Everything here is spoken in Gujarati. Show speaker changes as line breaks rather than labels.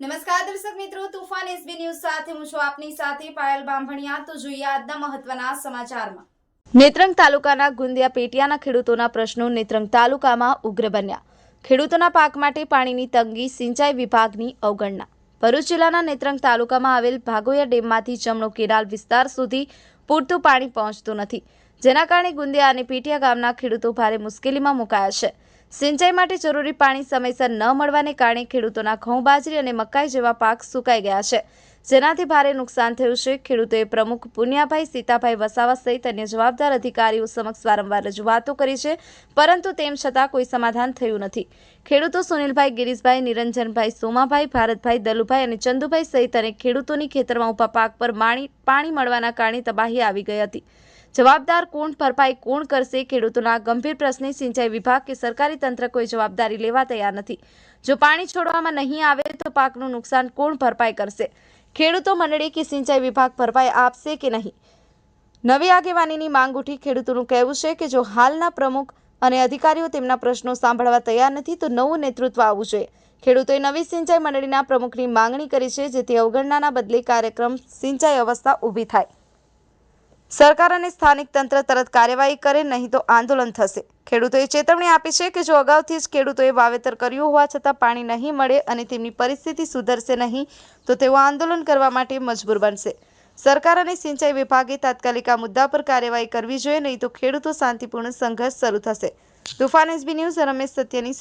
નમસ્કાર દર્શક મિત્રો, તુફાન એસબી ન્યૂઝ સાથે હું છું આપની સાથે પાયલ બાંભણિયા. તો જોઈએ આજના મહત્વના સમાચારમાં. નેત્રંગ તાલુકાના ગુંદિયા પેટિયાના ખેડૂતોના પ્રશ્નો નેત્રંગ તાલુકામાં ઉગ્ર બન્યા. ખેડૂતોના પાક માટે પાણીની તંગી સિંચાઈ વિભાગની અવગણના. ભરૂચ જિલ્લાના નેત્રંગ તાલુકામાં આવેલ ભાગોયા ડેમમાંથી જમણો કેરાલ વિસ્તાર સુધી પૂરતું પાણી પહોંચતું નથી. જેના કારણે ગુંદિયા અને પેટિયા ગામના ખેડૂતો ભારે મુશ્કેલીમાં મુકાયા છે. સિંચાઈ માટે જરૂરી પાણી સમયસર ન મળવાને કારણે ખેડૂતોના ઘઉં બાજરી અને મકાઈ જેવા પાક સુકાઈ ગયા છે. જેનાથી ભારે નુકસાન થયું છે. ખેડૂતોએ પ્રમુખ પુનિયાભાઈ, સીતાભાઈ વસાવા સહિત અન્ય જવાબદાર અધિકારીઓ સમક્ષ વારંવાર રજૂઆતો કરી છે, પરંતુ તેમ છતાં કોઈ સમાધાન થયું નથી. ખેડૂતો સુનિલભાઈ ગિરીશભાઈ, નિરંજનભાઈ સોમાભાઈ, ભારતભાઈ દલુભાઈ અને ચંદુભાઈ સહિત અનેક ખેડૂતોની ખેતરમાં ઊભા પાક પર પાણી મળવાના કારણે તબાહી આવી ગઈ હતી. જવાબદાર કોણ, ભરપાઈ કોણ કરશે? ખેડૂતોના ગંભીર પ્રશ્ને સિંચાઈ વિભાગ કે સરકારી તંત્ર કોઈ જવાબદારી લેવા તૈયાર નથી. જો પાણી છોડવામાં નહીં આવે તો પાકનું નુકસાન કોણ ભરપાઈ કરશે? ખેડૂતો મંડળી કે સિંચાઈ વિભાગ ભરપાઈ આપશે કે નહીં? નવી આગેવાનીની માંગ ઉઠી ખેડૂતોનું કહેવું છે કે જો હાલના પ્રમુખ અને અધિકારીઓ તેમના પ્રશ્નો સાંભળવા તૈયાર નથી, તો નવું નેતૃત્વ આવવું જોઈએ. ખેડૂતોએ નવી સિંચાઈ મંડળીના પ્રમુખની માંગણી કરી છે, જેથી અવગણનાના બદલે કાર્યક્રમ સિંચાઈ અવસ્થા ઊભી થાય. સરકાર અને સ્થાનિક તંત્ર તરત કાર્યવાહી કરે, નહીં તો આંદોલન થશે. ખેડૂતોએ ચેતવણી આપી છે કે જો અગાઉથી જ ખેડૂતોએ વાવેતર કર્યું હોવા છતાં પાણી નહીં મળે અને તેમની પરિસ્થિતિ સુધરશે નહીં, તો તેઓ આંદોલન કરવા માટે મજબૂર બનશે. સરકાર અને સિંચાઈ વિભાગે તાત્કાલિક આ મુદ્દા પર કાર્યવાહી કરવી જોઈએ, નહીં તો ખેડૂતો શાંતિપૂર્ણ સંઘર્ષ શરૂ થશે. તુફાન એસબી ન્યૂઝ, રમેશ સત્યની